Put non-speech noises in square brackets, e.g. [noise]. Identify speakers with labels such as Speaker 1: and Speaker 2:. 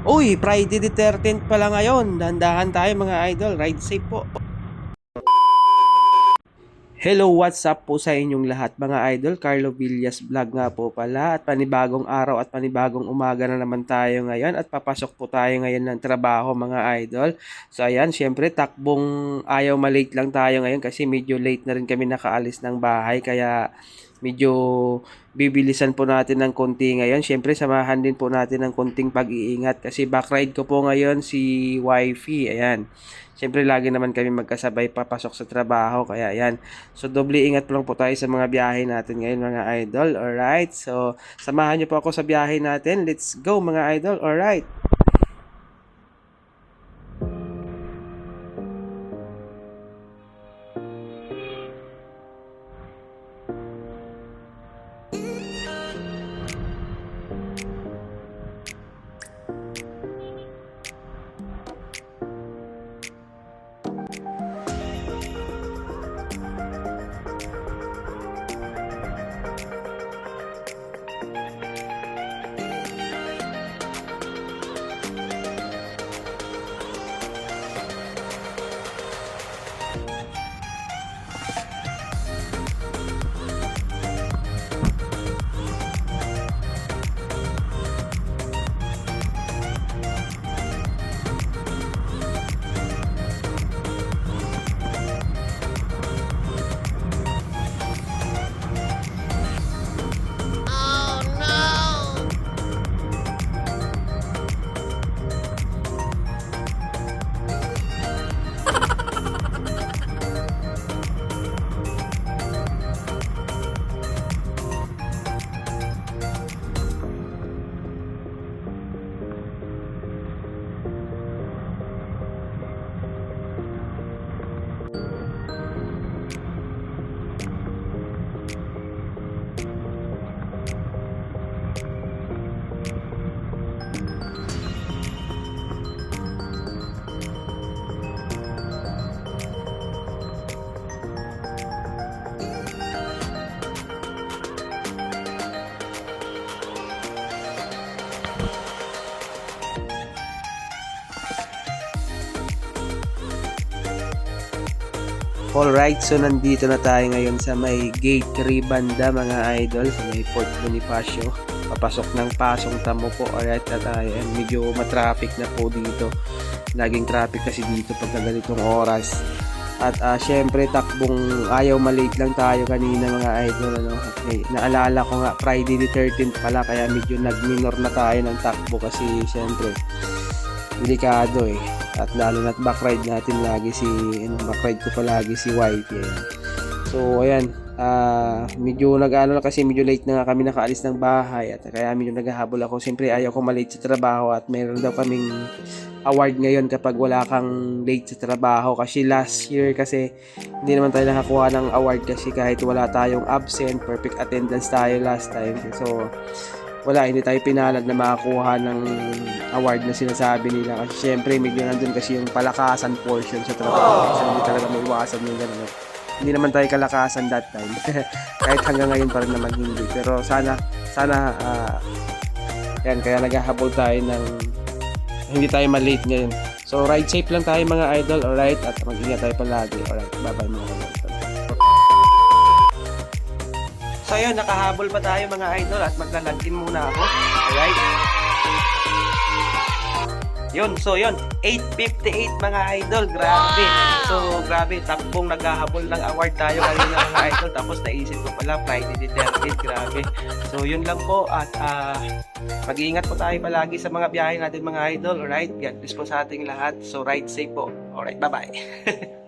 Speaker 1: Uy, Friday the 13th pala ngayon. Dandahan tayo mga idol. Ride safe po. Hello, what's up po sa inyong lahat mga idol? Carlo Villas vlog nga po pala at panibagong araw at panibagong umaga na naman tayo ngayon at papasok po tayo ngayon ng trabaho mga idol. So ayan, syempre takbong ayaw malate lang tayo ngayon kasi medyo late na rin kami nakaalis ng bahay kaya medyo bibilisan po natin ng konti ngayon. Syempre samahan din po natin ng konting pag-iingat kasi backride ko po ngayon si wifey. Ayan. Siyempre, lagi naman kami magkasabay papasok sa trabaho. Kaya, yan. So, doble ingat po lang po tayo sa mga biyahe natin ngayon, mga idol. Alright? So, samahan niyo po ako sa biyahe natin. Let's go, mga idol. Alright? Alright, so nandito na tayo ngayon sa may gate 3 banda mga idol sa may Fort Bonifacio. Papasok ng pasong tamo po. Alright na tayo. And medyo matraffic na po dito. Laging traffic kasi dito pag ganitong oras. At ah, syempre takbong ayaw malate lang tayo kanina mga idol. Ano? Okay. Naalala ko nga Friday the 13th pala kaya medyo nag-minor na tayo ng takbo kasi syempre delikado eh. At lalo na't backride natin lagi si, ano, backride ko palagi si YP. Ayan. So, ayan. ah medyo nag-ano na kasi medyo late na nga kami nakaalis ng bahay at kaya medyo naghahabol ako. Siyempre ayaw ko malate sa trabaho at meron daw kaming award ngayon kapag wala kang late sa trabaho kasi last year kasi hindi naman tayo nakakuha ng award kasi kahit wala tayong absent, perfect attendance tayo last time. So, wala, hindi tayo pinalad na makakuha ng award na sinasabi nila. Kasi syempre medyo nandun kasi yung palakasan portion sa trabaho. So hindi talaga may iwasan yung ganun. Hindi naman tayo kalakasan that time. [laughs] Kahit hanggang ngayon pa rin naman hindi. Pero sana sana ah, yan kaya naghahabol tayo ng hindi tayo malate ngayon. So ride safe lang tayo mga idol. Alright? At mag-ingat tayo palagi. Alright bye bye mga idol So yun, nakahabol pa tayo mga idol at maglalagin muna ako. Alright? Yun, so yun, 8.58 mga idol, grabe. So, grabe, takbong naghahabol ng award tayo kanina mga [laughs] idol. Tapos naisip ko pala, Friday the 13th, grabe. So, yun lang po at ah, mag-iingat po tayo palagi sa mga biyahe natin mga idol. Alright, God bless po sa ating lahat. So, ride safe po. Alright, bye-bye. [laughs]